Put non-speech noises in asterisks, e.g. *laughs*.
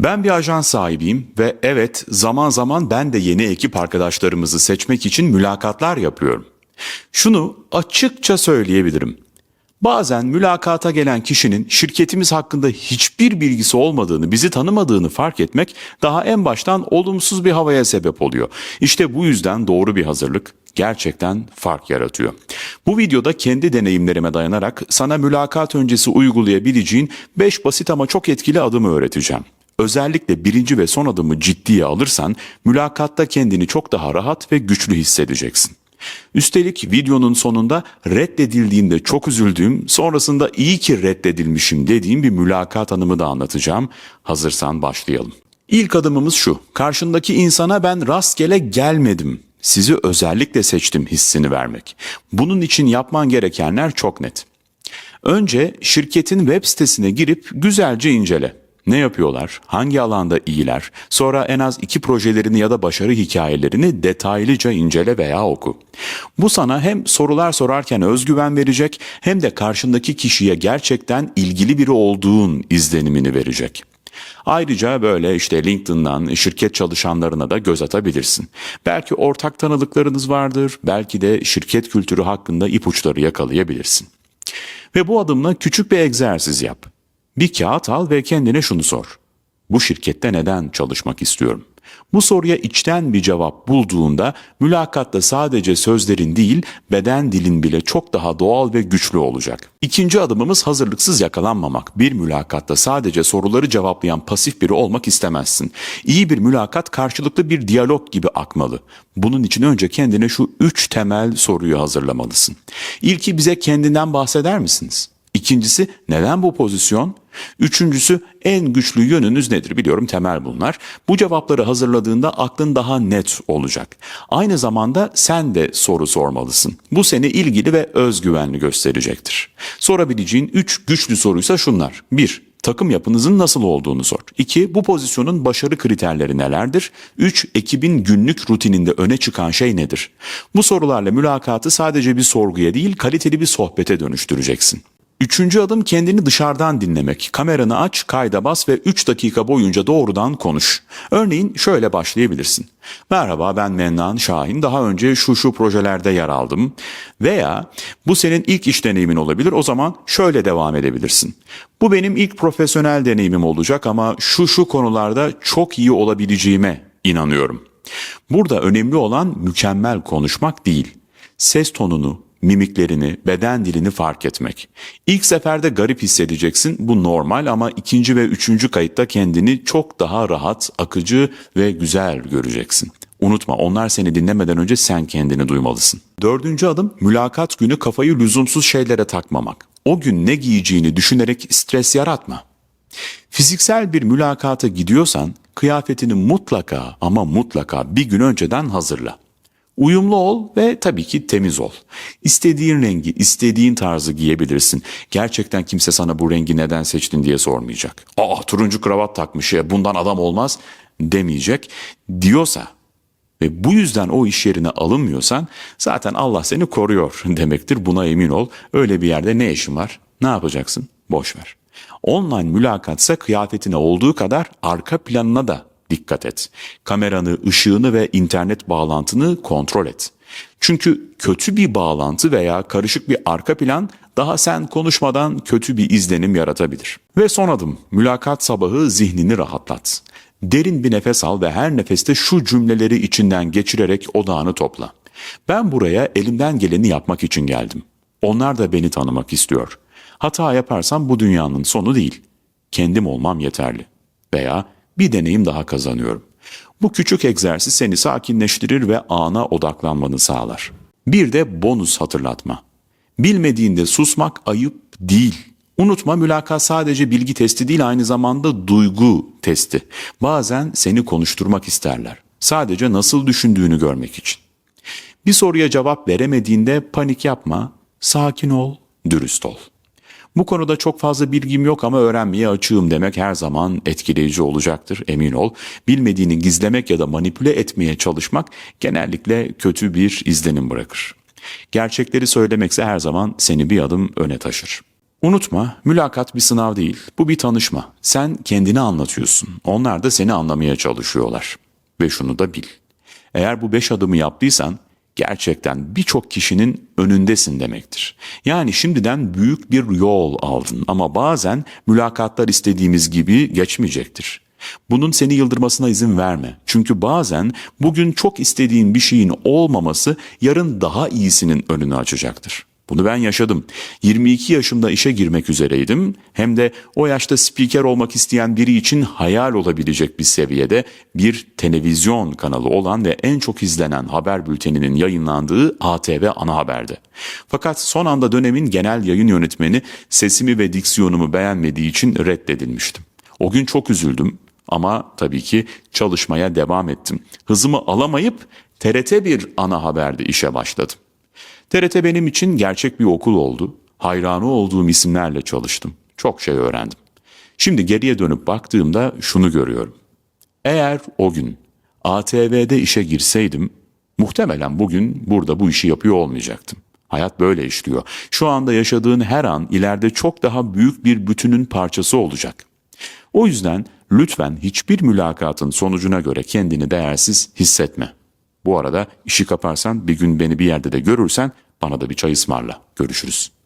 Ben bir ajans sahibiyim ve evet zaman zaman ben de yeni ekip arkadaşlarımızı seçmek için mülakatlar yapıyorum. Şunu açıkça söyleyebilirim. Bazen mülakata gelen kişinin şirketimiz hakkında hiçbir bilgisi olmadığını, bizi tanımadığını fark etmek daha en baştan olumsuz bir havaya sebep oluyor. İşte bu yüzden doğru bir hazırlık gerçekten fark yaratıyor. Bu videoda kendi deneyimlerime dayanarak sana mülakat öncesi uygulayabileceğin 5 basit ama çok etkili adımı öğreteceğim. Özellikle birinci ve son adımı ciddiye alırsan mülakatta kendini çok daha rahat ve güçlü hissedeceksin. Üstelik videonun sonunda reddedildiğinde çok üzüldüğüm, sonrasında iyi ki reddedilmişim dediğim bir mülakat anımı da anlatacağım. Hazırsan başlayalım. İlk adımımız şu. Karşındaki insana ben rastgele gelmedim. Sizi özellikle seçtim hissini vermek. Bunun için yapman gerekenler çok net. Önce şirketin web sitesine girip güzelce incele. Ne yapıyorlar? Hangi alanda iyiler? Sonra en az iki projelerini ya da başarı hikayelerini detaylıca incele veya oku. Bu sana hem sorular sorarken özgüven verecek hem de karşındaki kişiye gerçekten ilgili biri olduğun izlenimini verecek. Ayrıca böyle işte LinkedIn'dan şirket çalışanlarına da göz atabilirsin. Belki ortak tanıdıklarınız vardır, belki de şirket kültürü hakkında ipuçları yakalayabilirsin. Ve bu adımla küçük bir egzersiz yap. Bir kağıt al ve kendine şunu sor. Bu şirkette neden çalışmak istiyorum? Bu soruya içten bir cevap bulduğunda mülakatta sadece sözlerin değil beden dilin bile çok daha doğal ve güçlü olacak. İkinci adımımız hazırlıksız yakalanmamak. Bir mülakatta sadece soruları cevaplayan pasif biri olmak istemezsin. İyi bir mülakat karşılıklı bir diyalog gibi akmalı. Bunun için önce kendine şu üç temel soruyu hazırlamalısın. İlki bize kendinden bahseder misiniz? İkincisi neden bu pozisyon? Üçüncüsü en güçlü yönünüz nedir biliyorum temel bunlar. Bu cevapları hazırladığında aklın daha net olacak. Aynı zamanda sen de soru sormalısın. Bu seni ilgili ve özgüvenli gösterecektir. Sorabileceğin üç güçlü soruysa şunlar. 1. Takım yapınızın nasıl olduğunu sor. 2. Bu pozisyonun başarı kriterleri nelerdir? 3. Ekibin günlük rutininde öne çıkan şey nedir? Bu sorularla mülakatı sadece bir sorguya değil kaliteli bir sohbete dönüştüreceksin. Üçüncü adım kendini dışarıdan dinlemek. Kameranı aç, kayda bas ve 3 dakika boyunca doğrudan konuş. Örneğin şöyle başlayabilirsin. Merhaba ben Mennan Şahin. Daha önce şu şu projelerde yer aldım. Veya bu senin ilk iş deneyimin olabilir. O zaman şöyle devam edebilirsin. Bu benim ilk profesyonel deneyimim olacak ama şu şu konularda çok iyi olabileceğime inanıyorum. Burada önemli olan mükemmel konuşmak değil. Ses tonunu, mimiklerini, beden dilini fark etmek. İlk seferde garip hissedeceksin, bu normal ama ikinci ve üçüncü kayıtta kendini çok daha rahat, akıcı ve güzel göreceksin. Unutma onlar seni dinlemeden önce sen kendini duymalısın. Dördüncü adım mülakat günü kafayı lüzumsuz şeylere takmamak. O gün ne giyeceğini düşünerek stres yaratma. Fiziksel bir mülakata gidiyorsan kıyafetini mutlaka ama mutlaka bir gün önceden hazırla. Uyumlu ol ve tabii ki temiz ol. İstediğin rengi, istediğin tarzı giyebilirsin. Gerçekten kimse sana bu rengi neden seçtin diye sormayacak. Aa turuncu kravat takmış ya bundan adam olmaz demeyecek. Diyorsa ve bu yüzden o iş yerine alınmıyorsan zaten Allah seni koruyor *laughs* demektir. Buna emin ol. Öyle bir yerde ne işin var? Ne yapacaksın? Boş ver. Online mülakatsa kıyafetine olduğu kadar arka planına da dikkat et. Kameranı, ışığını ve internet bağlantını kontrol et. Çünkü kötü bir bağlantı veya karışık bir arka plan daha sen konuşmadan kötü bir izlenim yaratabilir. Ve son adım, mülakat sabahı zihnini rahatlat. Derin bir nefes al ve her nefeste şu cümleleri içinden geçirerek odağını topla. Ben buraya elimden geleni yapmak için geldim. Onlar da beni tanımak istiyor. Hata yaparsam bu dünyanın sonu değil. Kendim olmam yeterli. Veya bir deneyim daha kazanıyorum. Bu küçük egzersiz seni sakinleştirir ve ana odaklanmanı sağlar. Bir de bonus hatırlatma. Bilmediğinde susmak ayıp değil. Unutma mülakat sadece bilgi testi değil aynı zamanda duygu testi. Bazen seni konuşturmak isterler. Sadece nasıl düşündüğünü görmek için. Bir soruya cevap veremediğinde panik yapma, sakin ol, dürüst ol. Bu konuda çok fazla bilgim yok ama öğrenmeye açığım demek her zaman etkileyici olacaktır emin ol. Bilmediğini gizlemek ya da manipüle etmeye çalışmak genellikle kötü bir izlenim bırakır. Gerçekleri söylemekse her zaman seni bir adım öne taşır. Unutma, mülakat bir sınav değil, bu bir tanışma. Sen kendini anlatıyorsun, onlar da seni anlamaya çalışıyorlar. Ve şunu da bil. Eğer bu beş adımı yaptıysan, gerçekten birçok kişinin önündesin demektir. Yani şimdiden büyük bir yol aldın ama bazen mülakatlar istediğimiz gibi geçmeyecektir. Bunun seni yıldırmasına izin verme. Çünkü bazen bugün çok istediğin bir şeyin olmaması yarın daha iyisinin önünü açacaktır. Bunu ben yaşadım. 22 yaşımda işe girmek üzereydim. Hem de o yaşta spiker olmak isteyen biri için hayal olabilecek bir seviyede bir televizyon kanalı olan ve en çok izlenen haber bülteninin yayınlandığı ATV ana haberde. Fakat son anda dönemin genel yayın yönetmeni sesimi ve diksiyonumu beğenmediği için reddedilmiştim. O gün çok üzüldüm ama tabii ki çalışmaya devam ettim. Hızımı alamayıp TRT bir ana haberde işe başladım. TRT benim için gerçek bir okul oldu. Hayranı olduğum isimlerle çalıştım. Çok şey öğrendim. Şimdi geriye dönüp baktığımda şunu görüyorum. Eğer o gün ATV'de işe girseydim muhtemelen bugün burada bu işi yapıyor olmayacaktım. Hayat böyle işliyor. Şu anda yaşadığın her an ileride çok daha büyük bir bütünün parçası olacak. O yüzden lütfen hiçbir mülakatın sonucuna göre kendini değersiz hissetme. Bu arada işi kaparsan bir gün beni bir yerde de görürsen bana da bir çay ısmarla. Görüşürüz.